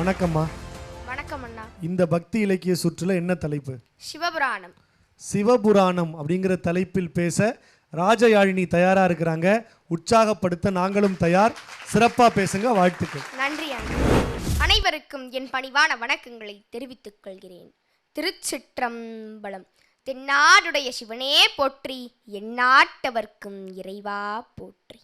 வணக்கம்மா. வணக்கம் அண்ணா இந்த பக்தி இலக்கிய சுற்றுல என்ன தலைப்பு? சிவபுராணம். சிவபுராணம் அப்படிங்கிற தலைப்பில் பேச ராஜயாழினி தயாரா இருக்கிறாங்க. உற்சாகப்படுத்த நாங்களும் தயார். சிறப்பா பேசுங்க வாழ்த்துக்கள். நன்றி அண்ணா. அனைவருக்கும் என் பணிவான வணக்கங்களை தெரிவித்துக் கொள்கிறேன். திருச்சிற்றம்பலம். தென்னாடுடைய சிவனே போற்றி எந்நாட்டவர்க்கும் இறைவா போற்றி.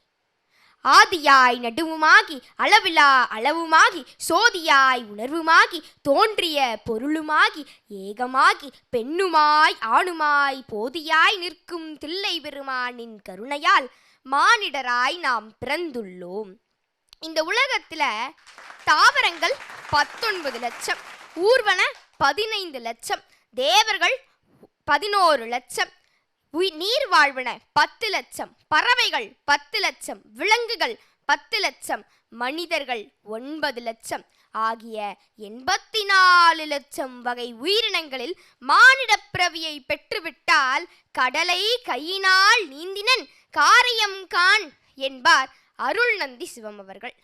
ஆதியாய் நடுவுமாகி அளவிலா அளவுமாகி சோதியாய் உணர்வுமாகி தோன்றிய பொருளுமாகி ஏகமாகி பெண்ணுமாய் ஆணுமாய் போதியாய் நிற்கும் தில்லை பெருமானின் கருணையால் மானிடராய் நாம் பிறந்துள்ளோம். இந்த உலகத்துல தாவரங்கள் பத்தொன்பது லட்சம் ஊர்வன பதினைந்து லட்சம் தேவர்கள் பதினோரு லட்சம் நீர் வாழ்வன பத்து லட்சம் பறவைகள் பத்து லட்சம் விலங்குகள் பத்து லட்சம் மனிதர்கள் ஒன்பது லட்சம் ஆகிய எண்பத்தி நாலு லட்சம் வகை உயிரினங்களில் மானிடப் பிறவியை பெற்றுவிட்டால் கடலை கையினால் நீந்தினன் காரியம் கான் என்பார் அருள் நந்தி சிவம் அவர்கள்.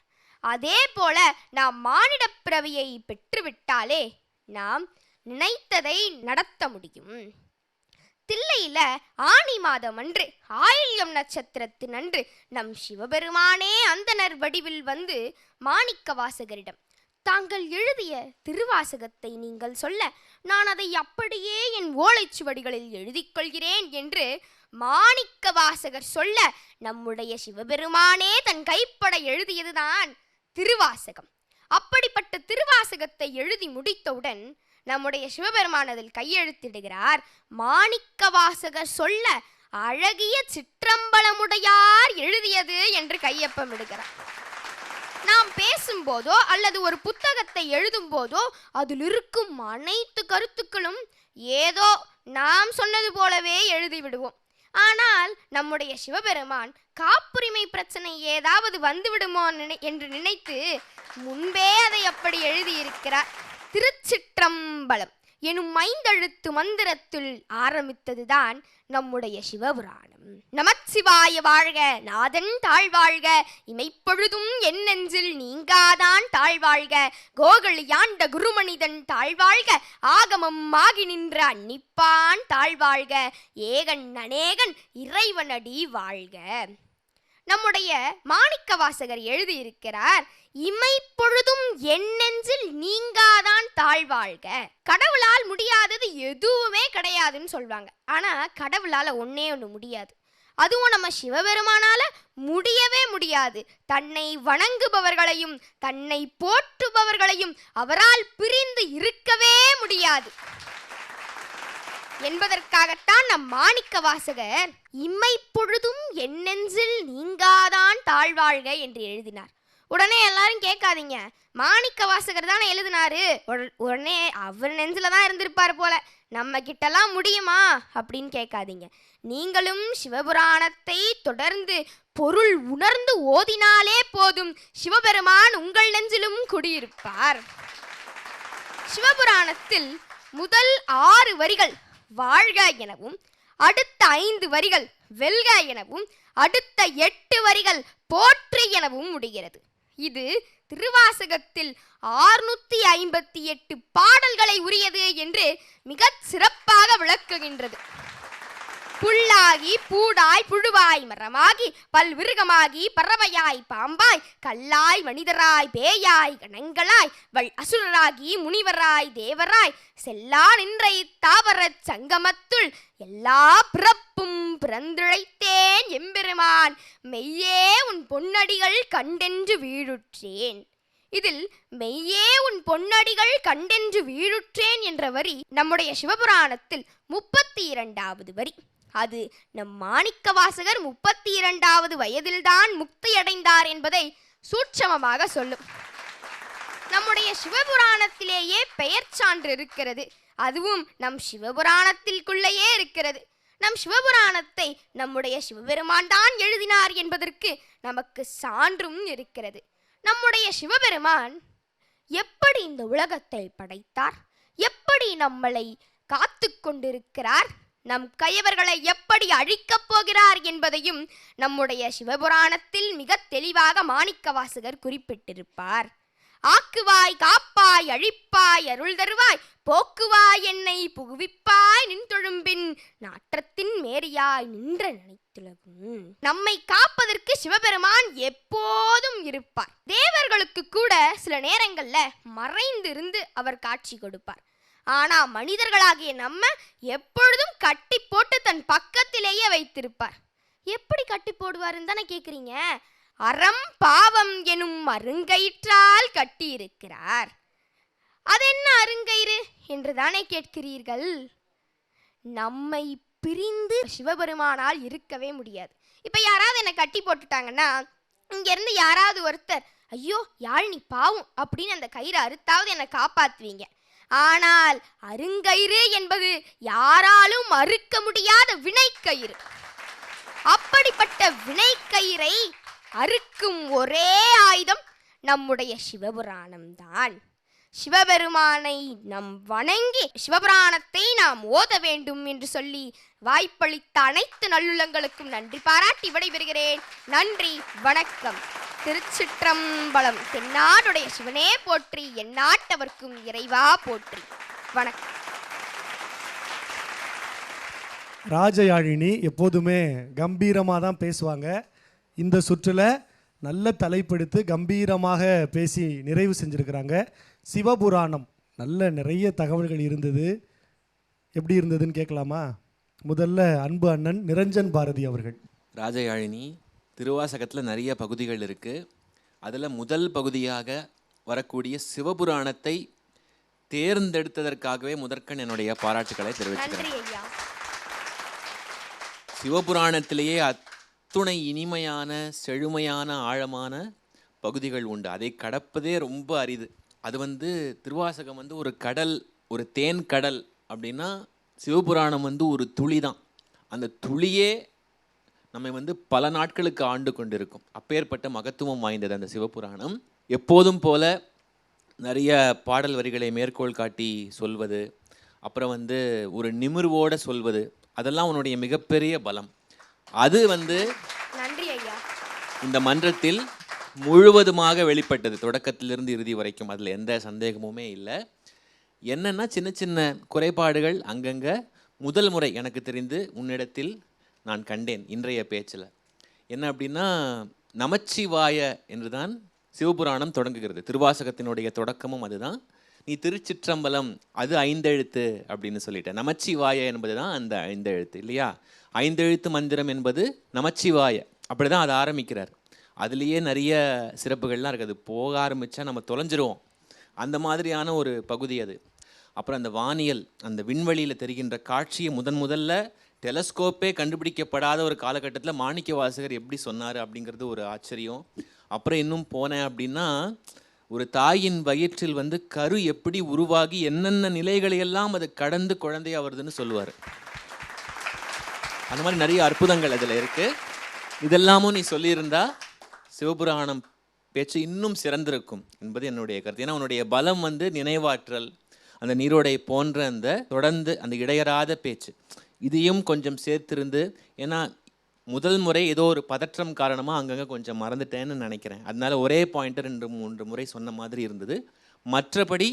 அதே போல நாம் மானிடப் பிறவியை பெற்றுவிட்டாலே நாம் நினைத்ததை நடத்த முடியும். தில்லையில ஆனி மாதம் அன்று ஆயில்யம் நட்சத்திரத்தின் அன்று நம் சிவபெருமானே அந்தனர் வடிவில் வந்து மாணிக்க வாசகரிடம் தாங்கள் எழுதிய திருவாசகத்தை நீங்கள் சொல்ல நான் அதை அப்படியே என் ஓலைச்சுவடிகளில் எழுதி கொள்கிறேன் என்று மாணிக்க வாசகர் சொல்ல நம்முடைய சிவபெருமானே தன் கைப்பட எழுதியதுதான் திருவாசகம். அப்படிப்பட்ட திருவாசகத்தை எழுதி முடித்தவுடன் நம்முடைய சிவபெருமான் அதில் கையெழுத்திடுகிறார் மாணிக்கவாசகர் சொல்ல அழகிய சிற்றம்பலமுடையார் எழுதியது என்று கையொப்பமிடுகிறார் நாம் பேசும்போதோ அல்லது ஒரு புத்தகத்தை எழுதும் போதோ அதில் இருக்கும் அனைத்து கருத்துக்களும் ஏதோ நாம் சொன்னது போலவே எழுதி விடுவோம் ஆனால் நம்முடைய சிவபெருமான் காப்புரிமை பிரச்சனை ஏதாவது வந்துவிடுமோ நினை என்று நினைத்து முன்பே அதை அப்படி எழுதியிருக்கிறார். திருச்சிற்றம்பலம் எனும் ஐந்தெழுத்து மந்திரத்தில் ஆரம்பித்ததுதான் நம்முடைய சிவபுராணம். நமச்சிவாய வாழ்க நாதன் தாழ்வாழ்க இமைப்பொழுதும் என் நெஞ்சில் நீங்காதான் தாழ்வாழ்க கோகலியாண்ட குருமனிதன் தாழ்வாழ்க ஆகமம் ஆகி நின்ற அன்னிப்பான் தாழ்வாழ்க ஏகன் அநேகன் இறைவனடி வாழ்க. நம்முடைய மாணிக்க வாசகர் எழுதியிருக்கிறார் இமைப்பொழுதும் என் நெஞ்சில் நீங்காதான் தாழ்வாழ்க. கடவுளால் முடியாதது எதுவுமே கிடையாதுன்னு சொல்வாங்க. ஆனா கடவுளால ஒன்னே ஒன்று முடியாது. அதுவும் நம்ம சிவபெருமானால முடியவே முடியாது. தன்னை வணங்குபவர்களையும் தன்னை போற்றுபவர்களையும் அவரால் பிரிந்து இருக்கவே முடியாது. என்பதற்காகத்தான் நம் மாணிக்க வாசகர் இம்மை பொழுதும் என் நெஞ்சில் நீங்காதான் தாழ்வாழ்க என்று எழுதினார். உடனே எல்லாரும் கேட்காதீங்க. மாணிக்க வாசகர் தானே எழுதினாரு. உடனே அவர் நெஞ்சில தான் இருந்திருப்பார் போல. நம்ம கிட்டலாம் முடியுமா? அப்படின்னு கேட்காதீங்க. நீங்களும் சிவபுராணத்தை தொடர்ந்து பொருள் உணர்ந்து ஓதினாலே போதும். சிவபெருமான் உங்கள் நெஞ்சிலும் குடியிருப்பார். சிவபுராணத்தில் முதல் ஆறு வரிகள் வாழ்க எனவும் அடுத்த ஐந்து வரிகள் வெல்க எனவும் அடுத்த எட்டு வரிகள் போற்று எனவும் முடிகிறது. இது திருவாசகத்தில் ஆறுநூத்தி ஐம்பத்தி எட்டு பாடல்களை உரியது என்று மிகச் சிறப்பாக விளக்குகின்றது. புல்லாகி பூடாய் புழுவாய் மரமாகி பல்விருகமாகி பறவையாய் பாம்பாய் கல்லாய் மனிதராய் பேயாய் கணங்களாய் வள் அசுரராகி முனிவராய் தேவராய் செல்லா நின்ற இத்தாவரச் சங்கமத்துள் எல்லா பிறப்பும் பிறந்துழைத்தேன் எம்பெருமான். மெய்யே உன் பொன்னடிகள் கண்டென்று வீழுற்றேன். இதில் மெய்யே உன் பொன்னடிகள் கண்டென்று வீழுற்றேன் என்ற வரி நம்முடைய சிவபுராணத்தில் முப்பத்தி இரண்டாவது வரி. அது நம் மாணிக்க வாசகர் முப்பத்தி இரண்டாவது வயதில்தான் முக்தியடைந்தார் என்பதை சூட்சமமாக சொல்லும். நம்முடைய சிவபுராணத்திலேயே பெயர் சான்று இருக்கிறது அதுவும் நம் சிவபுராணத்திற்குள்ளேயே இருக்கிறது. நம் சிவபுராணத்தை நம்முடைய சிவபெருமான் தான் எழுதினார் என்பதற்கு நமக்கு சான்றும் இருக்கிறது. நம்முடைய சிவபெருமான் எப்படி இந்த உலகத்தை படைத்தார்? எப்படி நம்மளை காத்து கொண்டிருக்கிறார்? நம் கயவர்களை எப்படி அழிக்கப் போகிறார் என்பதையும் நம்முடைய சிவபுராணத்தில் மிக தெளிவாக மாணிக்க வாசகர் குறிப்பிட்டிருப்பார். ஆக்குவாய் காப்பாய் அழிப்பாய் அருள் தருவாய் போக்குவாய் என்னை புகுவிப்பாய் நின் தொழும்பின் நாற்றத்தின் மேரியாய் நின்ற நினைத்துலகும். நம்மை காப்பதற்கு சிவபெருமான் எப்போதும் இருப்பார். தேவர்களுக்கு கூட சில நேரங்கள்ல மறைந்திருந்து அவர் காட்சி கொடுப்பார். ஆனா மனிதர்களாகிய நம்ம எப்பொழுதும் கட்டி போட்டு தன் பக்கத்திலேயே வைத்திருப்பார். எப்படி கட்டி போடுவாருன்னு தானே கேக்குறீங்க? அறம் பாவம் எனும் அருங்கயிற்றால் கட்டியிருக்கிறார். என்ன அருங்கயிறு என்று தானே கேட்கிறீர்கள்? நம்மை பிரிந்து சிவபெருமானால் இருக்கவே முடியாது. இப்ப யாராவது என்னை கட்டி போட்டுட்டாங்கன்னா இங்கேருந்து யாராவது ஒருத்தர் ஐயோ யாழ் நீ பாவம் அப்படின்னு அந்த கயிறை அறுத்தாவது என்னை காப்பாத்துவீங்க. ஆனால் அருங்கயிறு என்பது யாராலும் அறுக்க முடியாத வினைக்கயிறு. அப்படிப்பட்ட வினைக்கயிறை அறுக்கும் ஒரே ஆயுதம் நம்முடைய சிவபுராணம்தான் சிவபெருமானை நம் வணங்கி சிவபுராணத்தை நாம் ஓத வேண்டும் என்று சொல்லி வாய்ப்பளித்த அனைத்து நல்லுள்ளங்களுக்கும் நன்றி பாராட்டி விடைபெறுகிறேன். நன்றி வணக்கம். திருச்சிற்றம்பலம். தென்னாடுடைய சிவனே போற்றி எந்நாட்டவர்க்கும் இறைவா போற்றி. வணக்கம். ராஜயாழினி எப்போதுமே கம்பீரமாக தான் பேசுவாங்க. இந்த சுற்றில் நல்ல தலைப்பெடுத்து கம்பீரமாக பேசி நிறைவு செஞ்சுருக்கிறாங்க. சிவபுராணம் நல்ல நிறைய தகவல்கள் இருந்தது. எப்படி இருந்ததுன்னு கேட்கலாமா? முதல்ல அன்பு அண்ணன் நிரஞ்சன் பாரதி அவர்கள். ராஜயாழினி திருவாசகத்தில் நிறைய பகுதிகள் இருக்குது அதில் முதல் பகுதியாக வரக்கூடிய சிவபுராணத்தை தேர்ந்தெடுத்ததற்காகவே முதற்கண் என்னுடைய பாராட்டுக்களை ஐயா. சிவபுராணத்திலேயே அத்துணை இனிமையான செழுமையான ஆழமான பகுதிகள் உண்டு. அதை கடப்பதே ரொம்ப அரிது. அது வந்து திருவாசகம் வந்து ஒரு கடல் ஒரு தேன் கடல் அப்படின்னா சிவபுராணம் வந்து ஒரு துளி தான். அந்த துளியே நம்மை வந்து பல நாட்களுக்கு ஆண்டு கொண்டிருக்கும். அப்பேற்பட்ட மகத்துவம் வாய்ந்தது அந்த சிவபுராணம். எப்போதும் போல நிறைய பாடல் வரிகளை மேற்கோள் காட்டி சொல்வது அப்புறம் வந்து ஒரு நிமிர்வோட சொல்வது அதெல்லாம் உன்னுடைய மிகப்பெரிய பலம். அது வந்து நன்றி ஐயா. இந்த மன்றத்தில் முழுவதுமாக வெளிப்பட்டது. தொடக்கத்திலிருந்து இறுதி வரைக்கும் அதில் எந்த சந்தேகமுமே இல்லை. என்னன்னா சின்ன சின்ன குறைபாடுகள் அங்கங்கே முதல் முறை எனக்கு தெரிந்து உன்னிடத்தில் நான் கண்டேன் இன்றைய பேச்சில். என்ன அப்படின்னா நமச்சிவாய என்றுதான் சிவபுராணம் தொடங்குகிறது. திருவாசகத்தினுடைய தொடக்கமும் அதுதான். நீ திருச்சிற்றம்பலம் அது ஐந்தெழுத்து அப்படின்னு சொல்லிட்டேன். நமச்சிவாய என்பது தான் அந்த ஐந்தெழுத்து இல்லையா? ஐந்தெழுத்து மந்திரம் என்பது நமச்சிவாய. அப்படி தான் அதை ஆரம்பிக்கிறார். அதுலேயே நிறைய சிறப்புகள்லாம் இருக்குது. அது போக ஆரம்பித்தா நம்ம தொலைஞ்சிருவோம். அந்த மாதிரியான ஒரு பகுதி அது. அப்புறம் அந்த வானியல் அந்த விண்வெளியில் தெரிகின்ற காட்சியை முதன் முதல்ல டெலஸ்கோப்பே கண்டுபிடிக்கப்படாத ஒரு காலகட்டத்தில் மாணிக்க வாசகர் எப்படி சொன்னார் அப்படிங்கிறது ஒரு ஆச்சரியம். அப்புறம் இன்னும் போனேன் அப்படின்னா ஒரு தாயின் வயிற்றில் வந்து கரு எப்படி உருவாகி என்னென்ன நிலைகளை எல்லாம் அது கடந்து குழந்தையாக வருதுன்னு சொல்லுவார். அந்த மாதிரி நிறைய அற்புதங்கள் அதில் இருக்கு. இதெல்லாமும் நீ சொல்லியிருந்தா சிவபுராணம் பேச்சு இன்னும் சிறந்திருக்கும் என்பது என்னுடைய கருத்து. ஏன்னா உன்னுடைய பலம் வந்து நினைவாற்றல் அந்த நீரோடை போன்ற அந்த தொடர்ந்து அந்த இடையறாத பேச்சு. இதையும் கொஞ்சம் சேர்த்திருந்து ஏன்னா முதல் முறை ஏதோ ஒரு பதற்றம் காரணமாக அங்கங்கே கொஞ்சம் மறந்துட்டேன்னு நினைக்கிறேன். அதனால ஒரே பாயிண்ட்டு ரெண்டு மூன்று முறை சொன்ன மாதிரி இருந்தது. மற்றபடி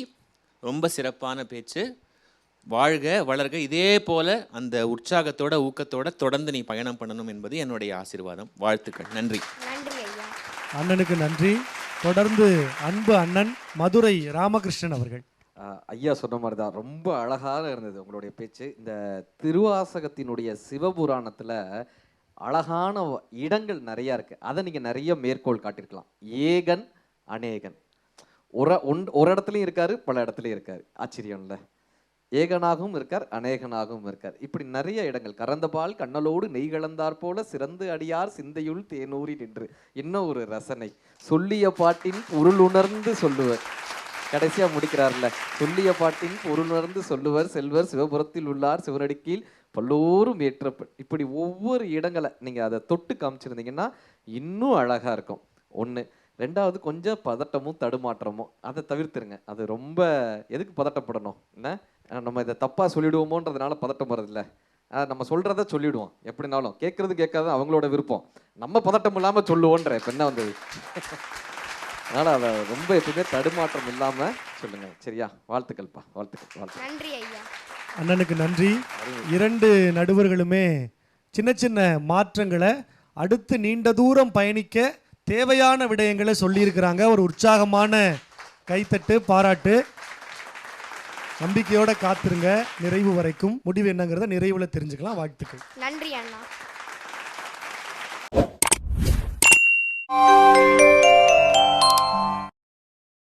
ரொம்ப சிறப்பான பேச்சு. வாழ்க வளர்க. இதே போல அந்த உற்சாகத்தோட ஊக்கத்தோட தொடர்ந்து நீ பயணம் பண்ணணும் என்பது என்னுடைய ஆசீர்வாதம். வாழ்த்துக்கள். நன்றி. நன்றி ஐயா. அண்ணனுக்கு நன்றி. தொடர்ந்து அன்பு அண்ணன் மதுரை ராமகிருஷ்ணன் அவர்கள். ஐயா சொன்ன மாதிரி தான் ரொம்ப அழகாக இருந்தது உங்களுடைய பேச்சு. இந்த திருவாசகத்தினுடைய சிவபுராணத்தில் அழகான இடங்கள் நிறையா இருக்குது அதை நீங்கள் நிறைய மேற்கோள் காட்டியிருக்கலாம். ஏகன் அநேகன். ஒரு ஒன் ஒரு இடத்துலையும் இருக்கார் பல இடத்துலையும் இருக்கார். ஆச்சரியம்ல. ஏகனாகவும் இருக்கார் அநேகனாகவும் இருக்கார். இப்படி நிறைய இடங்கள். கறந்தபால் கண்ணலோடு நெய் கலந்தார் போல சிறந்து அடியார் சிந்தையுள் தேனூரி நின்று. இன்னும் ஒரு ரசனை. சொல்லிய பாட்டின் உருளுணர்ந்து சொல்லுவர். கடைசியா முடிக்கிறார்ல. சொல்லிய பாட்டின் பொருணர்ந்து சொல்லுவர் செல்வர் சிவபுரத்தில் உள்ளார் சிவனடிக்கீழ் பல்லோரும் ஏற்ற இப்படி ஒவ்வொரு இடங்களை நீங்கள் அதை தொட்டு காமிச்சிருந்தீங்கன்னா இன்னும் அழகாக இருக்கும். ஒன்று ரெண்டாவது கொஞ்சம் பதட்டமும் தடுமாற்றமும். அதை தவிர்த்துருங்க. அது ரொம்ப எதுக்கு பதட்டப்படணும்? என்ன? நம்ம இதை தப்பாக சொல்லிடுவோமோன்றதுனால பதட்டம் வருதுல்ல நம்ம சொல்கிறத சொல்லிவிடுவோம் எப்படினாலும் கேட்குறது கேட்காத அவங்களோட விருப்பம். நம்ம பதட்டம் இல்லாமல் சொல்லுவோன்ற இப்போ என்ன வந்தது? அதனால அதை ரொம்ப எப்பவுமே தடுமாற்றம் இல்லாம சொல்லுங்க. சரியா? வாழ்த்துக்கள்ப்பா. வாழ்த்துக்கள் வாழ்த்துக்கள். நன்றி ஐயா. அண்ணனுக்கு நன்றி. இரண்டு நடுவர்களுமே சின்ன சின்ன மாற்றங்களை அடுத்து நீண்ட தூரம் பயணிக்க தேவையான விடயங்களை சொல்லியிருக்கிறாங்க. ஒரு உற்சாகமான கைத்தட்டு பாராட்டு. நம்பிக்கையோட காத்திருங்க. நிறைவு வரைக்கும். முடிவு என்னங்கிறத நிறைவுல தெரிஞ்சுக்கலாம். வாழ்த்துக்கள். நன்றி அண்ணா.